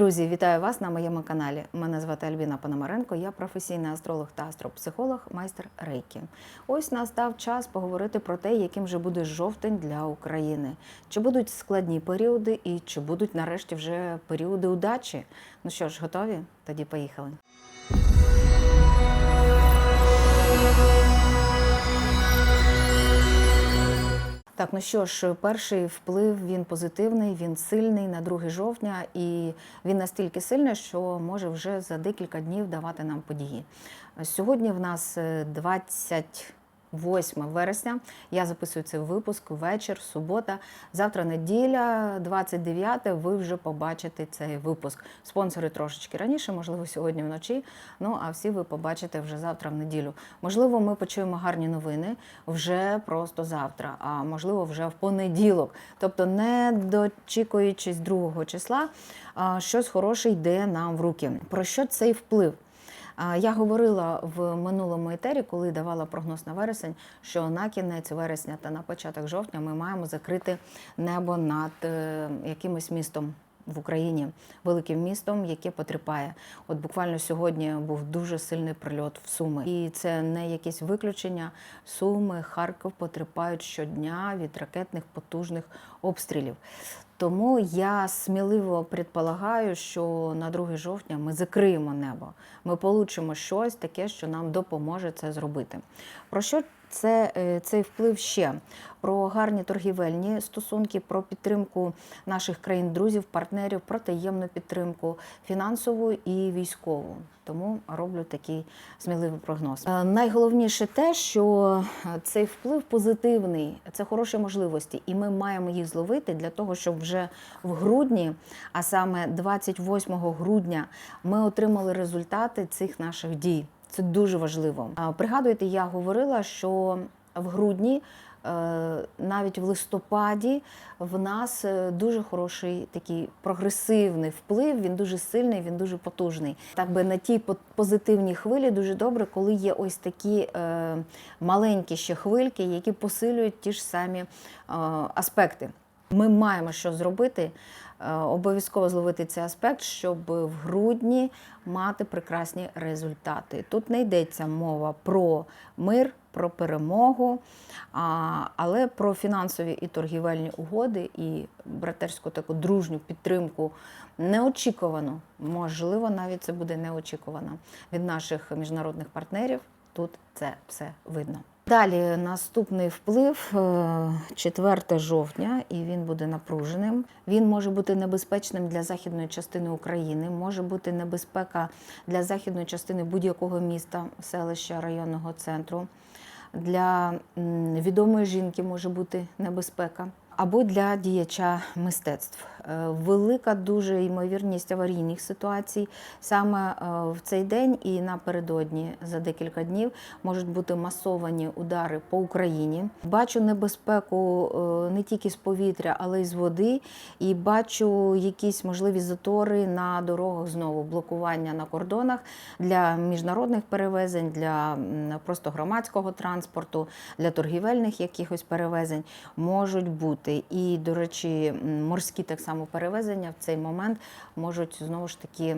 Друзі, вітаю вас на моєму каналі. Мене звати Альбіна Пономаренко, я професійний астролог та астропсихолог, майстер Рейкі. Ось настав час поговорити про те, яким же буде жовтень для України. Чи будуть складні періоди і чи будуть нарешті вже періоди удачі? Ну що ж, готові? Тоді поїхали. Так, ну що ж, перший вплив він позитивний, він сильний на 2 жовтня, і він настільки сильний, що може вже за декілька днів давати нам події. Сьогодні в нас е, 20... 8 вересня. Я записую цей випуск вечір, субота. Завтра неділя, 29 Ви вже побачите цей випуск. Спонсори трошечки раніше, можливо, сьогодні вночі. Ну а всі ви побачите вже завтра в неділю. Можливо, ми почуємо гарні новини вже просто завтра, а можливо, вже в понеділок. Тобто, не дочікуючись другого числа, щось хороше йде нам в руки. Про що цей вплив? Я говорила в минулому етері, коли давала прогноз на вересень, що на кінець вересня та на початок жовтня ми маємо закрити небо над е, якимось містом. В Україні великим містом, яке потерпає. От буквально сьогодні був дуже сильний прильот в Суми, і це не якесь виключення. Суми, Харків потерпають щодня від ракетних потужних обстрілів. Тому я сміливо предполагаю, що на 2 жовтня ми закриємо небо. Ми получимо щось таке, що нам допоможе це зробити. Про що це е, цей вплив ще? Про гарні торгівельні стосунки, про підтримку наших країн-друзів, партнерів, про таємну підтримку фінансову і військову. Тому роблю такий сміливий прогноз. Е, Найголовніше те, що цей вплив позитивний, це хороші можливості, і ми маємо їх зловити для того, щоб вже в грудні, а саме 28 грудня, ми отримали результати цих наших дій. Це дуже важливо. Пригадуєте, я говорила, що в грудні. е, Навіть в листопаді в нас е, дуже хороший такий прогресивний вплив. Він дуже сильний, він дуже потужний. Так би на тій по- позитивній хвилі дуже добре, коли є ось такі е, маленькі ще хвильки, які посилюють ті ж самі аспекти. Ми маємо що зробити. е, Обов'язково зловити цей аспект, щоб в грудні мати прекрасні результати. Тут не йдеться мова про мир, про перемогу, але про фінансові і торгівельні угоди і братерську таку дружню підтримку неочікувану. Можливо, навіть це буде неочікувано від наших міжнародних партнерів. Тут це все видно. Далі наступний вплив е, 4 жовтня, і він буде напруженим. Він може бути небезпечним для західної частини України, може бути небезпека для західної частини будь-якого міста, селища, районного центру. Для відомої жінки може бути небезпека. Або для діяча мистецтв. Е, Велика дуже ймовірність аварійних ситуацій. Саме е, в цей день і напередодні за декілька днів можуть бути масовані удари по Україні. Бачу небезпеку е, не тільки з повітря, але й з води. І бачу якісь можливі затори на дорогах знову, блокування на кордонах для міжнародних перевезень, для просто громадського транспорту, для торгівельних якихось перевезень можуть бути. І, до речі, морські так само перевезення в цей момент можуть знову ж таки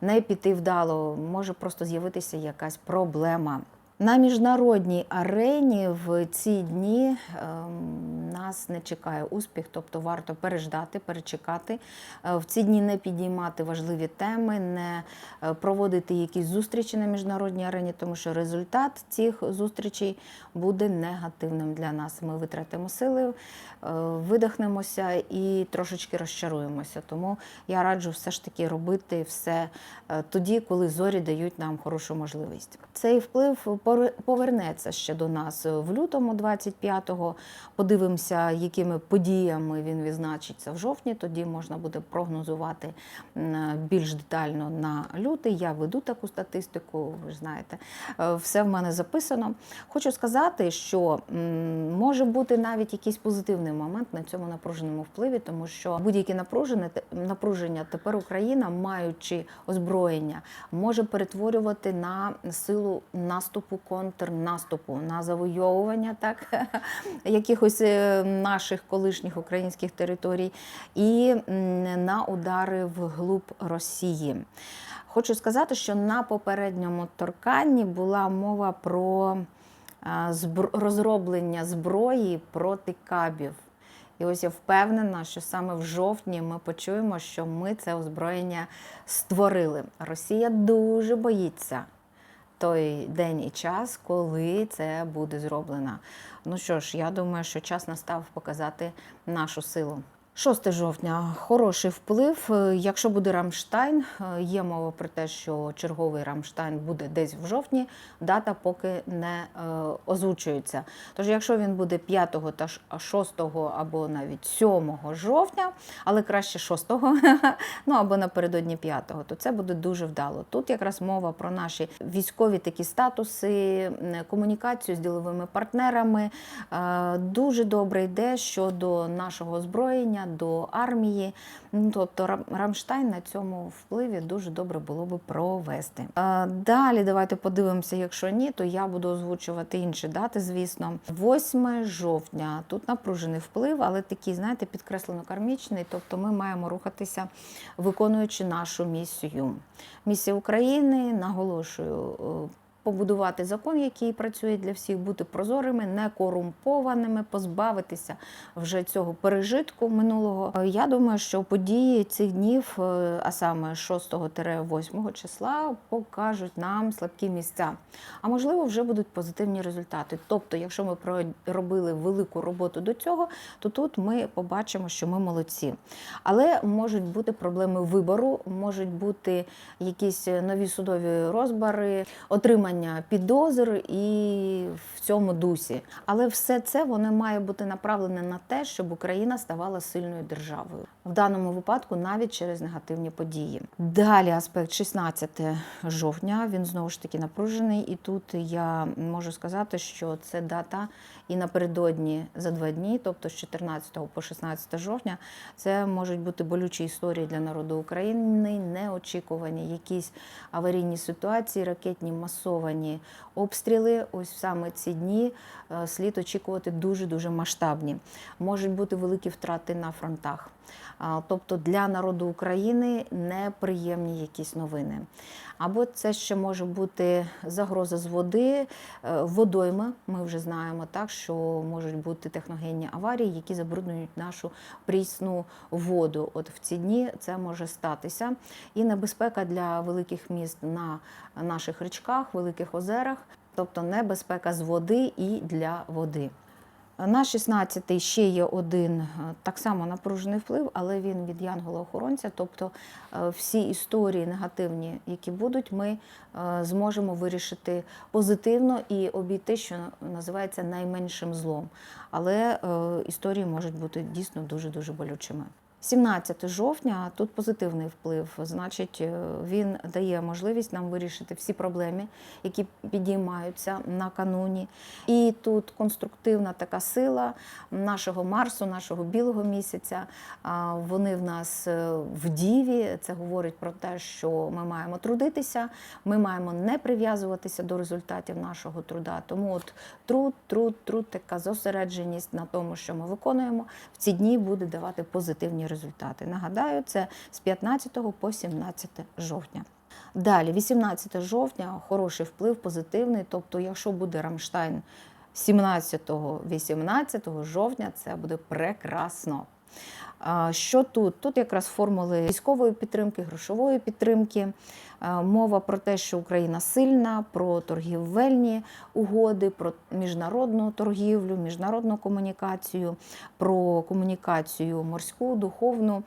не піти вдало, може просто з'явитися якась проблема. На міжнародній арені в ці дні ем, нас не чекає успіх, тобто варто переждати, перечекати. Е, В ці дні не підіймати важливі теми, не е, проводити якісь зустрічі на міжнародній арені, тому що результат цих зустрічей буде негативним для нас. Ми витратимо сили, е, видихнемося і трошечки розчаруємося. Тому я раджу все ж таки робити все тоді, коли зорі дають нам хорошу можливість. Цей вплив пор- повернеться ще до нас в лютому 25-го. Подивимося, якими подіями він відзначиться в жовтні. Тоді можна буде прогнозувати більш детально на лютий. Я веду таку статистику, ви ж знаєте, Е, все в мене записано. Хочу сказати, що може бути навіть якийсь позитивний момент на цьому напруженому впливі, тому що будь-які напруження тепер Україна, маючи озброєння, може перетворювати на силу наступу контрнаступу, на завойовування так, якихось е, наших колишніх українських територій, і на удари вглуб Росії. Хочу сказати, що на попередньому торканні була мова про розроблення зброї проти кабів. І ось я впевнена, що саме в жовтні ми почуємо, що ми це озброєння створили. Росія дуже боїться той день і час, коли це буде зроблено. Ну що ж, я думаю, що час настав показати нашу силу. 6 жовтня хороший вплив. Е, Якщо буде Рамштайн, е, є мова про те, що черговий Рамштайн буде десь в жовтні. Дата поки не е, озвучується. Тож, якщо він буде 5 та 6 або навіть 7 жовтня, але краще 6, ну або напередодні 5, то це буде дуже вдало. Тут якраз мова про наші військові такі статуси, комунікацію з діловими партнерами. Дуже добре йде щодо нашого озброєння, до армії. Ну, Тобто Рам- Рамштайн на цьому впливі дуже добре було би провести. Далі давайте подивимося, якщо ні, то я буду озвучувати інші дати, звісно. 8 жовтня. Тут напружений вплив, але такий, знаєте, підкреслено кармічний. Тобто ми маємо рухатися, виконуючи нашу місію. Місія України, наголошую, е, побудувати закон, який працює для всіх, бути прозорими, не корумпованими, позбавитися вже цього пережитку минулого. Е, Я думаю, що події цих днів, е, а саме 6-8 числа, покажуть нам слабкі місця. А можливо, вже будуть позитивні результати. Тобто, якщо ми робили велику роботу до цього, то тут ми побачимо, що ми молодці. Але можуть бути проблеми вибору, можуть бути якісь нові судові розбари, отримання підозр і в цьому дусі. Але все це воно має бути направлене на те, щоб Україна ставала сильною державою. В даному випадку навіть через негативні події. Далі аспект 16 жовтня. Він знову ж таки напружений, і тут я можу сказати, що це дата і напередодні за два дні, тобто з 14 по 16 жовтня, це можуть бути болючі історії для народу України, неочікувані якісь аварійні ситуації, ракетні масовані обстріли. Ось саме ці дні е, слід очікувати дуже дуже масштабні. Можуть бути великі втрати на фронтах. Тобто для народу України неприємні якісь новини. Або це ще може бути загроза з води, е, водойми. Ми вже знаємо так, що можуть бути техногенні аварії, які забруднюють нашу прісну воду. От в ці дні це може статися. І небезпека для великих міст на наших річках, великих озерах, тобто небезпека з води і для води. На 16-й ще є один е, так само напружений вплив, але він від янгола-охоронця. Тобто е, всі історії негативні, які будуть, ми е, зможемо вирішити позитивно і обійти, що називається найменшим злом. Але історії можуть бути дійсно дуже дуже болючими. 17 жовтня тут позитивний вплив, значить, е, він дає можливість нам вирішити всі проблеми, які підіймаються накануні. І тут конструктивна така сила нашого Марсу, нашого білого місяця. Вони в нас е, в діві. Це говорить про те, що ми маємо трудитися, ми маємо не прив'язуватися до результатів нашого труда. Тому от труд, труд, труд, така зосередженість на тому, що ми виконуємо, в ці дні буде давати позитивні результати. Нагадаю, це з 15 по 17 жовтня. Далі, 18 жовтня, хороший вплив, позитивний. Тобто, якщо буде Рамштайн 17-18 жовтня, це буде прекрасно. Що тут? Тут якраз формули військової підтримки, грошової підтримки. Мова про те, що Україна сильна, про торгівельні угоди, про міжнародну торгівлю, міжнародну комунікацію, про комунікацію морську, духовну.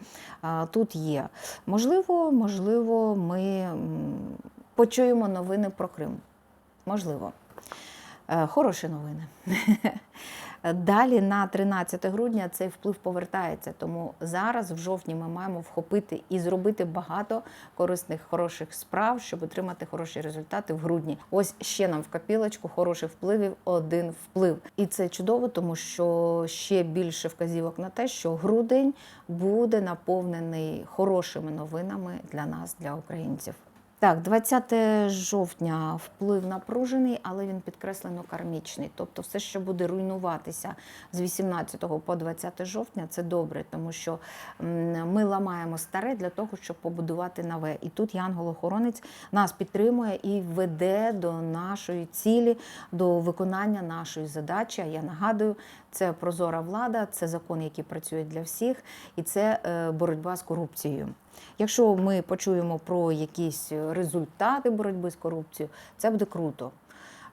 Тут є. Можливо, можливо, ми почуємо новини про Крим. Можливо. Е, Хороші новини. Далі на 13 грудня цей вплив повертається. Тому зараз, в жовтні, ми маємо вхопити і зробити багато корисних, хороших справ, щоб отримати хороші результати в грудні. Ось ще нам в капілочку хороших впливів, один вплив. І це чудово, тому що ще більше вказівок на те, що грудень буде наповнений хорошими новинами для нас, для українців. Так, 20 жовтня вплив напружений, але він підкреслено кармічний. Тобто, все, що буде руйнуватися з 18 по 20 жовтня, це добре, тому що ми ламаємо старе для того, щоб побудувати нове. І тут янгол-охоронець нас підтримує і веде до нашої цілі, до виконання нашої задачі. А я нагадую, це прозора влада, це закон, який працює для всіх, і це е, боротьба з корупцією. Якщо ми почуємо про якісь результати боротьби з корупцією, це буде круто.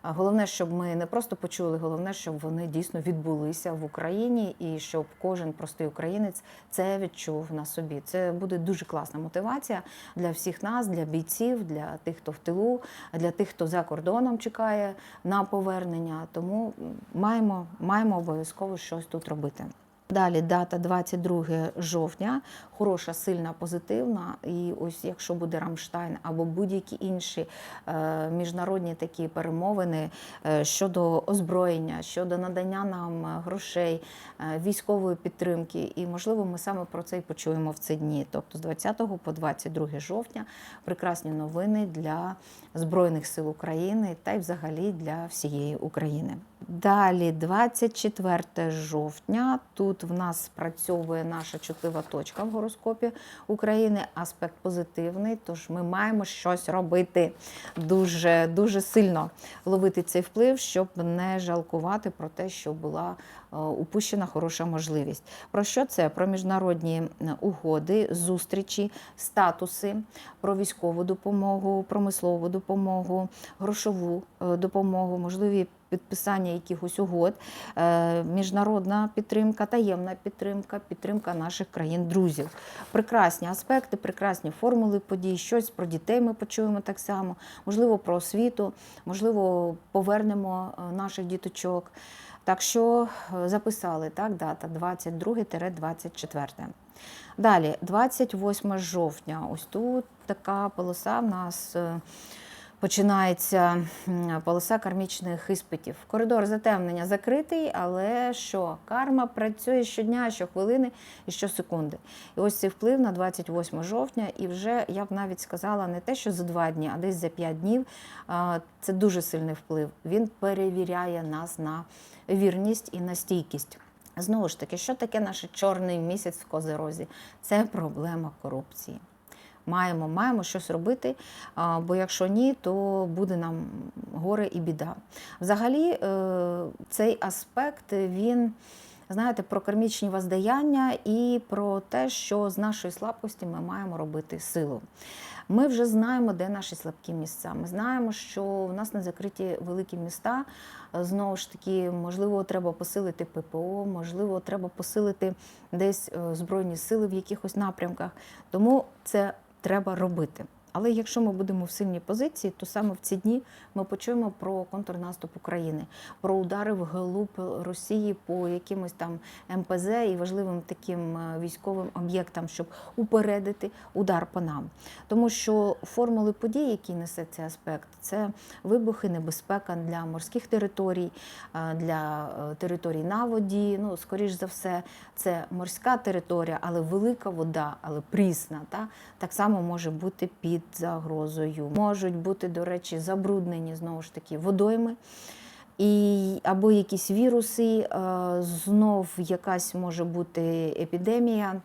Головне, щоб ми не просто почули, головне, щоб вони дійсно відбулися в Україні, і щоб кожен простий українець це відчув на собі. Це буде дуже класна мотивація для всіх нас, для бійців, для тих, хто в тилу, для тих, хто за кордоном чекає на повернення. Тому маємо, маємо обов'язково щось тут робити. Далі дата 22 жовтня, хороша, сильна, позитивна. І ось якщо буде Рамштайн або будь-які інші е, міжнародні такі перемовини е, щодо озброєння, щодо надання нам грошей, е, військової підтримки, і можливо, ми саме про це і почуємо в ці дні. Тобто з 20 по 22 жовтня прекрасні новини для Збройних сил України та й взагалі для всієї України. Далі, 24 жовтня, тут в нас спрацьовує наша чутлива точка в гороскопі України. Аспект позитивний, тож ми маємо щось робити дуже, дуже сильно ловити цей вплив, щоб не жалкувати про те, що була упущена хороша можливість. Про що це? Про міжнародні е, угоди, зустрічі, статуси, про військову допомогу, промислову допомогу, грошову е, допомогу, можливі підписання якихось угод, е, міжнародна підтримка, таємна підтримка, підтримка наших країн-друзів. Прекрасні аспекти, прекрасні формули подій. Щось про дітей ми почуємо так само, можливо, про освіту, можливо, повернемо е, наших діточок. Так що е, записали так, дата 22-24. Далі, 28 жовтня. Ось тут така полоса в нас. Починається полоса кармічних іспитів. Коридор затемнення закритий, але що? Карма працює щодня, щохвилини і щосекунди. І ось цей вплив на 28 жовтня, і вже я б навіть сказала не те, що за два дні, а десь за п'ять днів. Це дуже сильний вплив. Він перевіряє нас на вірність і на стійкість. Знову ж таки, що таке наш чорний місяць в козерозі? Це проблема корупції. Маємо, маємо щось робити, бо якщо ні, то буде нам горе і біда. Взагалі, е, цей аспект він. Знаєте, про кармічні воздаяння і про те, що з нашої слабкості ми маємо робити силу. Ми вже знаємо, де наші слабкі місця. Ми знаємо, що в нас не закриті великі міста. Знову ж таки, можливо, треба посилити ППО, можливо, треба посилити десь е, збройні сили в якихось напрямках. Тому це треба робити. Але якщо ми будемо в сильній позиції, то саме в ці дні ми почуємо про контрнаступ України, про удари в глиб Росії по якимось там МПЗ і важливим таким е, військовим об'єктам, щоб упередити удар по нам. Тому що формули подій, які несе цей аспект, це вибухи, небезпека для морських територій, е, для е, територій на воді. Ну, скоріш за все, це морська територія, але велика вода, але прісна. Та? Так само може бути під загрозою. Можуть бути, до речі, забруднені знову ж таки водойми. І або якісь віруси, е, знов якась може бути епідемія,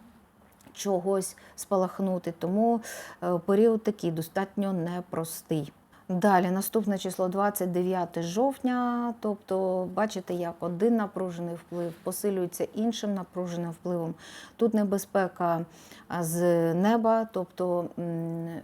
чогось спалахнути. Тому е, період такий достатньо непростий. Далі, наступне число 29 жовтня. Тобто, бачите, як один напружений вплив посилюється іншим напруженим впливом. Тут небезпека з неба, тобто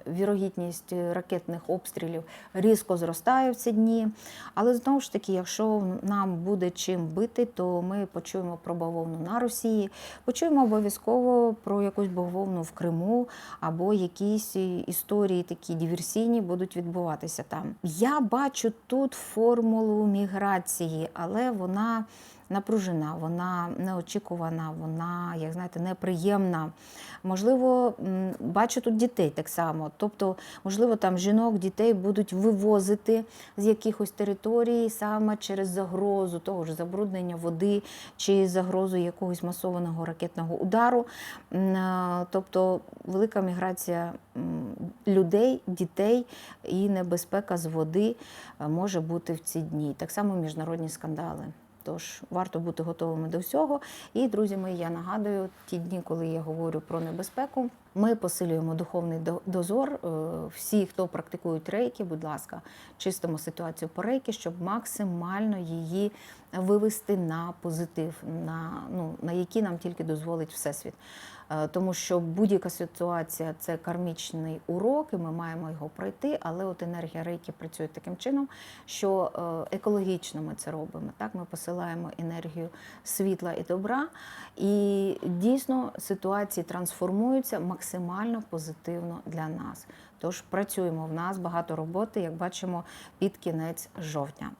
вірогідність ракетних обстрілів різко зростає в ці дні. Але знову ж таки, якщо нам буде чим бити, то ми почуємо про бавовну на Росії, почуємо обов'язково про якусь бавовну в Криму або якісь історії такі диверсійні будуть відбуватися там. Я бачу тут формулу міграції, але вона напружена, вона неочікувана, вона, як знаєте, неприємна. Можливо, бачу тут дітей так само. Тобто, можливо, там жінок, дітей будуть вивозити з якихось територій саме через загрозу того ж забруднення води чи загрозу якогось масованого ракетного удару. Е, Тобто, велика міграція людей, дітей і небезпека з води е, може бути в ці дні. Так само міжнародні скандали. Тож варто бути готовими до всього. І, друзі мої, я нагадую, ті дні, коли я говорю про небезпеку, ми посилюємо духовний дозор. Е, Всі, хто практикують рейки, будь ласка, чистимо ситуацію по рейки, щоб максимально її вивести на позитив, на, ну, на який нам тільки дозволить Всесвіт. Е, Тому що будь-яка ситуація це кармічний урок, і ми маємо його пройти. Але от енергія рейки працює таким чином, що е, екологічно ми це робимо. Так, ми посилаємо енергію світла і добра, і дійсно ситуації трансформуються максимально позитивно для нас. Тож працюємо в нас багато роботи, як бачимо, під кінець жовтня.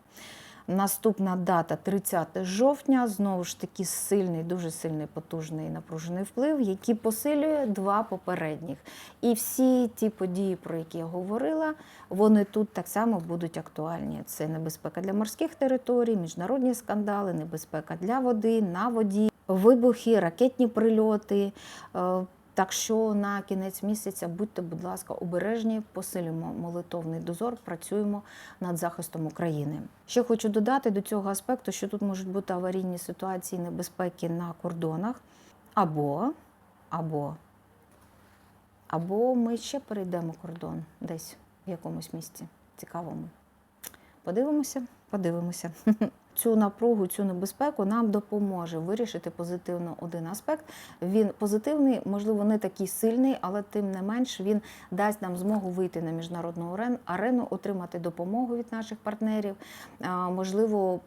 Наступна дата 30 жовтня. Знову ж таки сильний, дуже сильний, потужний напружений вплив, який посилює два попередніх. І всі ті події, про які я говорила, вони тут так само будуть актуальні. Це небезпека для морських територій, міжнародні скандали, небезпека для води, на воді, вибухи, ракетні прильоти. Так що на кінець місяця будьте, будь ласка, обережні, посилюємо молитовний дозор, працюємо над захистом України. Ще хочу додати до цього аспекту, що тут можуть бути аварійні ситуації небезпеки на кордонах, або, або, або ми ще перейдемо кордон десь в якомусь місці цікавому. Подивимося, подивимося. Цю напругу, цю небезпеку нам допоможе вирішити позитивно один аспект. Він позитивний, можливо, не такий сильний, але тим не менш він дасть нам змогу вийти на міжнародну арену, отримати допомогу від наших партнерів. Можливо,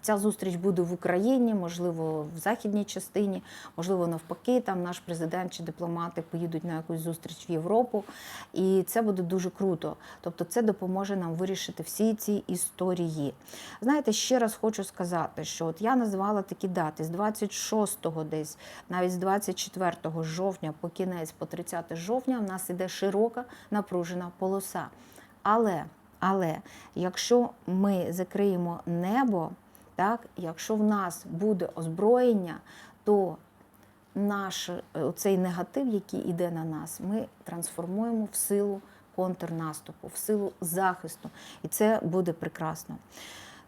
ця зустріч буде в Україні, можливо, в західній частині, можливо, навпаки, там наш президент чи дипломати поїдуть на якусь зустріч в Європу. І це буде дуже круто. Тобто, це допоможе нам вирішити всі ці історії. Знаєте, ще раз хочу сказати, що от я назвала такі дати з 26-го десь, навіть з 24 жовтня по кінець, по 30 жовтня, в нас іде широка напружена полоса. Але, але якщо ми закриємо небо, так, якщо в нас буде озброєння, то наш е, цей негатив, який йде на нас, ми трансформуємо в силу контрнаступу, в силу захисту. І це буде прекрасно.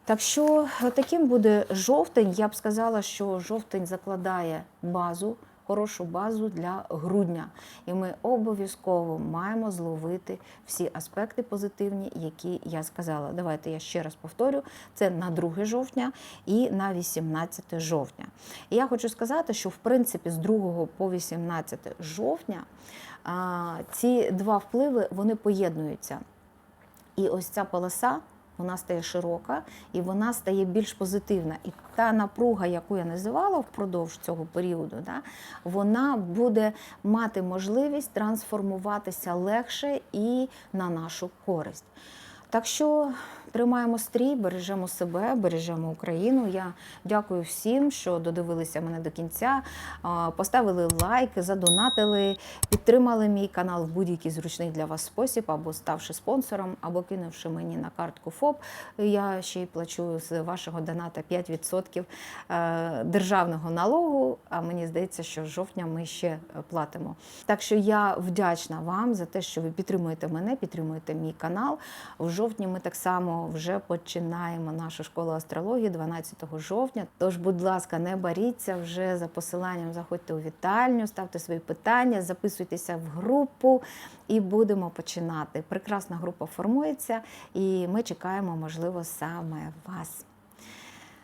Так що е, таким буде жовтень. Я б сказала, що жовтень закладає базу, хорошу базу для грудня. І ми обов'язково маємо зловити всі аспекти позитивні, які я сказала. Давайте я ще раз повторю: це на 2 жовтня і на 18 жовтня. І я хочу сказати, що в принципі з 2 по 18 жовтня ці два впливи вони поєднуються. І ось ця полоса вона стає широка і вона стає більш позитивна. І та напруга, яку я називала впродовж цього періоду, да, вона буде мати можливість трансформуватися легше і на нашу користь. Так що тримаємо стрій, бережемо себе, бережемо Україну. Я дякую всім, що додивилися мене до кінця, поставили лайк, задонатили, підтримали мій канал в будь-який зручний для вас спосіб, або ставши спонсором, або кинувши мені на картку ФОП. Я ще й плачу з вашого доната 5% е, державного налогу. А мені здається, що з жовтня ми ще платимо. Так що я вдячна вам за те, що ви підтримуєте мене, підтримуєте мій канал. Жовтні ми так само вже починаємо нашу школу астрології 12 жовтня. Тож, будь ласка, не боріться вже за посиланням. Заходьте у вітальню, ставте свої питання, записуйтеся в групу і будемо починати. Прекрасна група формується, і ми чекаємо, можливо, саме вас.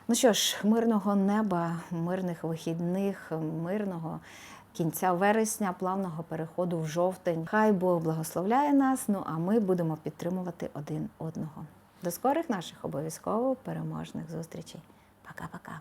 Ну що ж, мирного неба, мирних вихідних, мирного кінця вересня, плавного переходу в жовтень. Хай Бог благословляє нас. Ну а ми будемо підтримувати один одного. До скорих наших обов'язково переможних зустрічей. Пока-пока.